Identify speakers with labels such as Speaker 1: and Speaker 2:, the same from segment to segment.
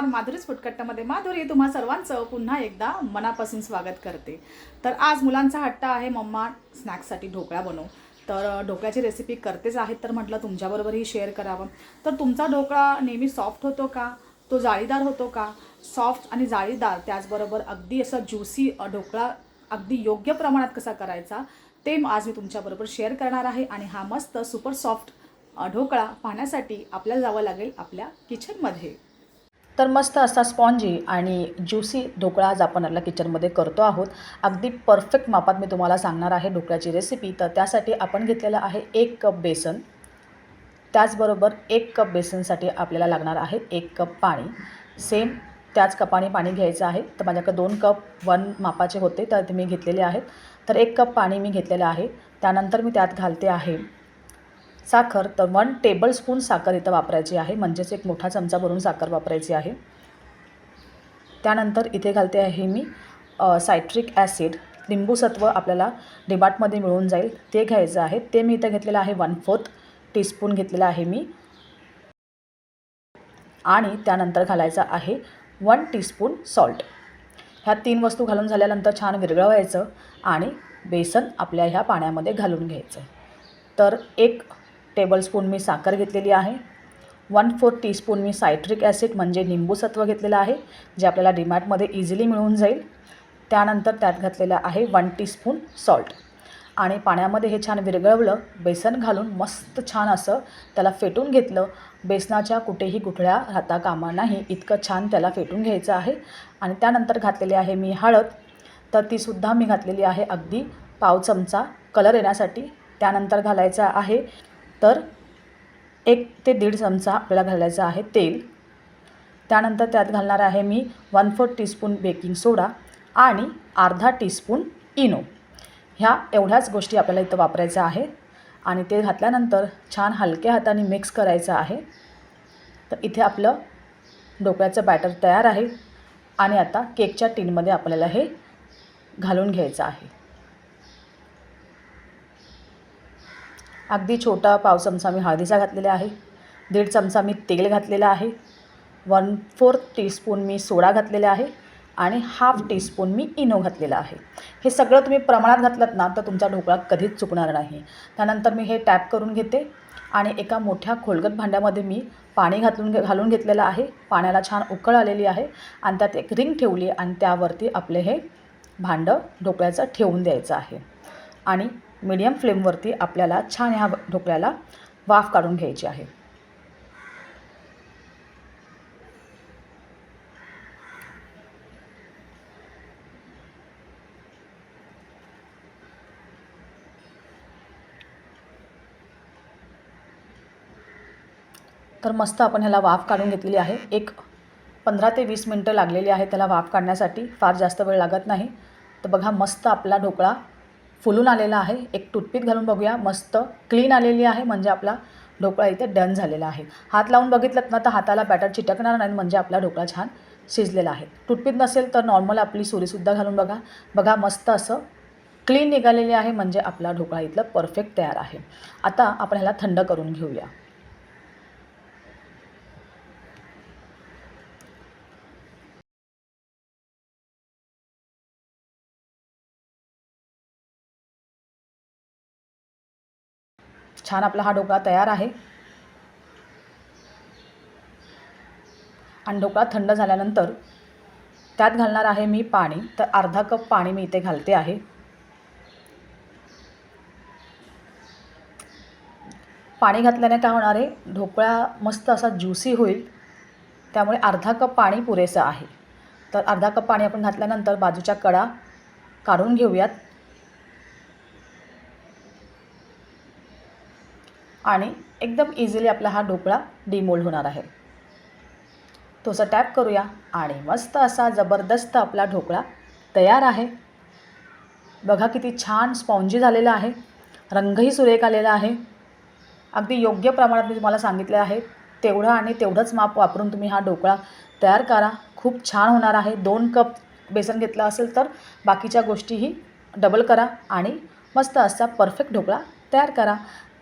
Speaker 1: माधुरीच फुटकट्टामध्ये माधुरी तुम्हा सर्वांचं पुन्हा एकदा मनापासून स्वागत करते. तर आज मुलांचा हट्ट आहे मम्मा स्नॅक्ससाठी ढोकळा बनव तर ढोकळ्याची रेसिपी करतेच आहेत तर म्हटलं तुमच्याबरोबरही शेअर करावं. तर तुमचा ढोकळा नेहमी सॉफ्ट होतो का? तो जाळीदार होतो का? सॉफ्ट आणि जाळीदार त्याचबरोबर अगदी असं ज्युसी ढोकळा अगदी योग्य प्रमाणात कसा करायचा ते आज मी तुमच्याबरोबर शेअर करणार आहे आणि हा मस्त सुपर सॉफ्ट ढोकळा पाहण्यासाठी आपल्याला जावं लागेल आपल्या किचनमध्ये तर मस्त असा स्पॉन्जी आणि ज्युसी ढोकळा आज आपण आपल्या किचनमध्ये करतो आहोत. अगदी परफेक्ट मापात मी तुम्हाला सांगणार आहे ढोकळ्याची रेसिपी तर त्यासाठी आपण घेतलेलं आहे एक कप बेसन. त्याचबरोबर एक कप बेसनसाठी आपल्याला लागणार आहे एक कप पाणी. सेम त्याच कपाने पाणी घ्यायचं आहे. तर माझ्याकडे दोन कप वन मापाचे होते तर ते मी घेतलेले आहेत. तर एक कप पाणी मी घेतलेलं आहे. त्यानंतर मी त्यात घालते आहे साखर तर वन टेबलस्पून साखर इथं वापरायची आहे. म्हणजेच एक मोठा चमचा भरून साखर वापरायची आहे. त्यानंतर इथे घालते आहे मी सायट्रिक ॲसिड लिंबूसत्व आपल्याला डिबाटमध्ये मिळून जाईल. ते घ्यायचं आहे. ते मी इथं घेतलेलं आहे वन फोर्थ टीस्पून घेतलेलं आहे मी. आणि त्यानंतर घालायचं आहे वन टीस्पून सॉल्ट ह्या तीन वस्तू घालून झाल्यानंतर छान विरघळवायचं आणि बेसन आपल्या ह्या पाण्यामध्ये घालून घ्यायचं. तर एक टेबलस्पून मी साखर घेतलेली आहे. वन फोर्थ टीस्पून मी सायट्रिक ॲसिड म्हणजे लिंबूसत्व घेतलेलं आहे जे आपल्याला डीमॅटमध्ये इझिली मिळून जाईल. त्यानंतर त्यात घातलेलं आहे वन टीस्पून सॉल्ट आणि पाण्यामध्ये हे छान विरघळवलं बेसन घालून मस्त छान असं त्याला फेटून घेतलं. बेसनाच्या कुठेही गुठळ्या राहता कामा नाही इतकं छान त्याला फेटून घ्यायचं आहे. आणि त्यानंतर घातलेली आहे मी हळद. तर तीसुद्धा मी घातलेली आहे अगदी पाव चमचा कलर येण्यासाठी. त्यानंतर घालायचा आहे तर एक ते दीड चमचा आपल्याला घालायचं आहे तेल. त्यानंतर त्यात घालणार आहे मी one fourth teaspoon baking soda आणि अर्धा टीस्पून इनो ह्या एवढ्याच गोष्टी आपल्याला इथं वापरायच्या आहे आणि ते घातल्यानंतर छान हलक्या हाताने मिक्स करायचं आहे. तर इथे आपलं डोक्याचं बॅटर तयार आहे. आणि आता केकच्या टीनमध्ये आपल्याला हे घालून घ्यायचं आहे. अगदी छोटा पाव चमचा मी हळदीचा घातलेला आहे. दीड चमचा मी तेल घातलेला आहे. वन फोर्थ टीस्पून मी सोडा घातलेला आहे. आणि हाफ टीस्पून मी इनो घातलेला आहे. हे सगळं तुम्ही प्रमाणात घातलं ना तर तुमचा ढोकळा कधीच चुकणार नाही. त्यानंतर मी हे टॅप करून घेते. आणि एका मोठ्या खोलगत भांड्यामध्ये मी पाणी घातून घे घालून घेतलेलं आहे. पाण्याला छान उकळ आलेली आहे. आणि त्यात एक रिंग ठेवली आणि त्यावरती आपले हे भांडं ढोकळ्याचं ठेवून द्यायचं आहे. आणि मीडियम फ्लेमवरती आपल्याला छान ह्या ढोकळ्याला वाफ काढून घ्यायची आहे. तर मस्त आपण ह्याला वाफ काढून घेतलेली आहे. एक पंधरा ते वीस मिनटं लागलेली आहे त्याला वाफ काढण्यासाठी. फार जास्त वेळ लागत नाही. तर बघा मस्त आपला ढोकळा फुलून आलेला आहे. एक टूथपिक घालून बघूया. मस्त क्लीन आलेली आहे. म्हणजे आपला ढोकळा इथे डन झालेला आहे. हात लावून बघितलं ना तर हाताला बॅटर चिटकणार नाही. म्हणजे आपला ढोकळा छान शिजलेला आहे. टूथपिक नसेल तर नॉर्मल आपली सुरीसुद्धा घालून बघा. बघा मस्त असं क्लीन निघालेली आहे. म्हणजे आपला ढोकळा इथलं परफेक्ट तयार आहे. आता आपण ह्याला थंड करून घेऊया. छान आपला हा ढोकळा तयार आहे. आणि ढोकळा थंड झाल्यानंतर त्यात घालणार आहे मी पाणी. तर अर्धा कप पाणी मी इथे घालते आहे. पाणी घातल्याने काय होणार आहे? ढोकळा मस्त असा ज्युसी होईल. त्यामुळे अर्धा कप पाणी पुरेसं आहे. तर अर्धा कप पाणी आपण घातल्यानंतर बाजूच्या कडा काढून घेऊयात. आणि एकदम इझिली आपला हा ढोकळा डिमोल्ड होणार आहे. तो असं टॅप करूया आणि मस्त असा जबरदस्त आपला ढोकळा तयार आहे. बघा किती छान स्पॉन्जी झालेला आहे. रंगही सुरेख आलेला आहे. अगदी योग्य प्रमाणात मी तुम्हाला सांगितले आहे. तेवढं आणि तेवढंच माप वापरून तुम्ही हा ढोकळा तयार करा. खूप छान होणार आहे. दोन कप बेसन घेतलं असेल तर बाकीच्या गोष्टीही डबल करा आणि मस्त असा परफेक्ट ढोकळा तयार करा.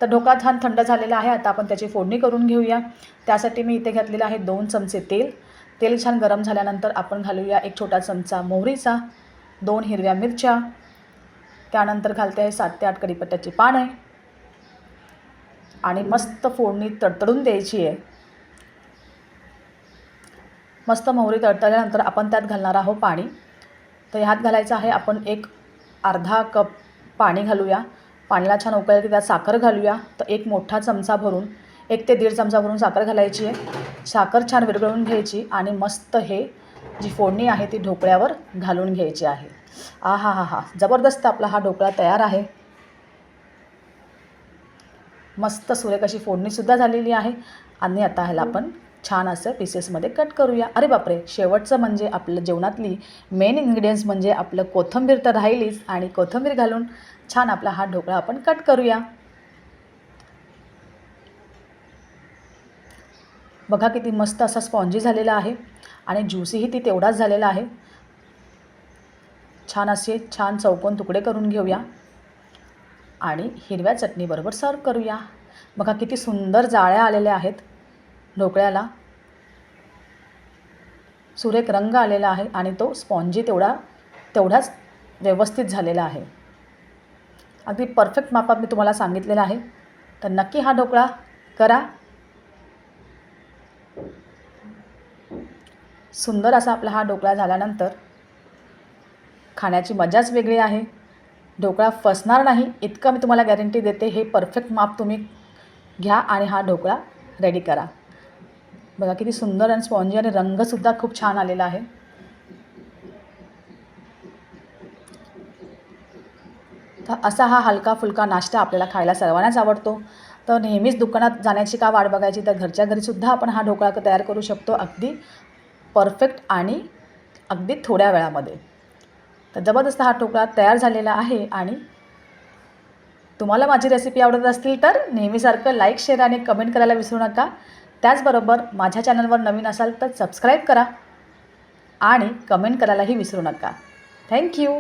Speaker 1: तर ढोकळा छान थंड झालेला आहे. आता आपण त्याची फोडणी करून घेऊया. त्यासाठी मी इथे घातलेलं आहे दोन चमचे तेल. तेल छान गरम झाल्यानंतर आपण घालूया एक छोटा चमचा मोहरीचा दोन हिरव्या मिरच्या. त्यानंतर घालते आहे सात ते आठ कढीपत्त्याची पानं. आणि मस्त फोडणी तडतडून द्यायची आहे. मस्त मोहरी तडतडल्यानंतर आपण त्यात घालणार आहोत पाणी. तर ह्यात घालायचं आहे आपण एक अर्धा कप पाणी घालूया. पाण्याला छान उकळलं की त्यात साखर घालूया. तर एक मोठा चमचा भरून एक ते दीड चमचा भरून साखर घालायची आहे. साखर छान विरघळून घ्यायची आणि मस्त हे जी फोडणी आहे ती ढोकळ्यावर घालून घ्यायची आहे. आ हा हा. हा जबरदस्त आपला हा ढोकळा तयार आहे. मस्त सुरेख अशी फोडणीसुद्धा झालेली आहे. आणि आता ह्याला आपण छान असं पीसेसमध्ये कट करूया. अरे बापरे! शेवटचं म्हणजे आपलं जेवणातली मेन इन्ग्रेडियंट्स म्हणजे आपलं कोथिंबीर तर राहिलीच आणि कोथंबीर घालून छान आपला हा ढोकळा आपण कट करूया. बघा किती मस्त असा स्पॉन्जी झालेला आहे आणि ज्युसीही ती तेवढाच झालेला आहे. छान असे छान चौकोन तुकडे करून घेऊया आणि हिरव्या चटणीबरोबर सर्व करूया. बघा किती सुंदर जाळ्या आलेल्या आहेत ढोकळ्याला. सुरेख रंग आलेला आहे आणि तो स्पॉन्जी तेवढा तेवढाच व्यवस्थित झालेला आहे. अगदी परफेक्ट मापात मी तुम्हाला सांगितलेलं आहे. तर नक्की हा ढोकळा करा. सुंदर असा आपला हा ढोकळा झाल्यानंतर खाण्याची मजाच वेगळी आहे. ढोकळा फसणार नाही इतकं मी तुम्हाला गॅरंटी देते हे परफेक्ट माप तुम्ही घ्या आणि हा ढोकळा रेडी करा. बघा किती सुंदर आणि स्पॉन्जी आणि रंगसुद्धा खूप छान आलेला आहे. तर असा हा हलका फुलका नाश्ता आपल्याला खायला सर्वांनाच आवडतो. तर नेहमीच दुकानात जाण्याची का वाट बघायची तर घरच्या घरीसुद्धा आपण हा ढोकळा तयार करू शकतो अगदी परफेक्ट आणि अगदी थोड्या वेळामध्ये. तर जबरदस्त हा ढोकळा तयार झालेला आहे आणि तुम्हाला माझी रेसिपी आवडत असतील तर नेहमीसारखं लाईक शेअर आणि कमेंट करायला विसरू नका. त्याचबरोबर माझ्या चॅनलवर नवीन असाल तर सबस्क्राईब करा आणि कमेंट करायलाही विसरू नका. थँक्यू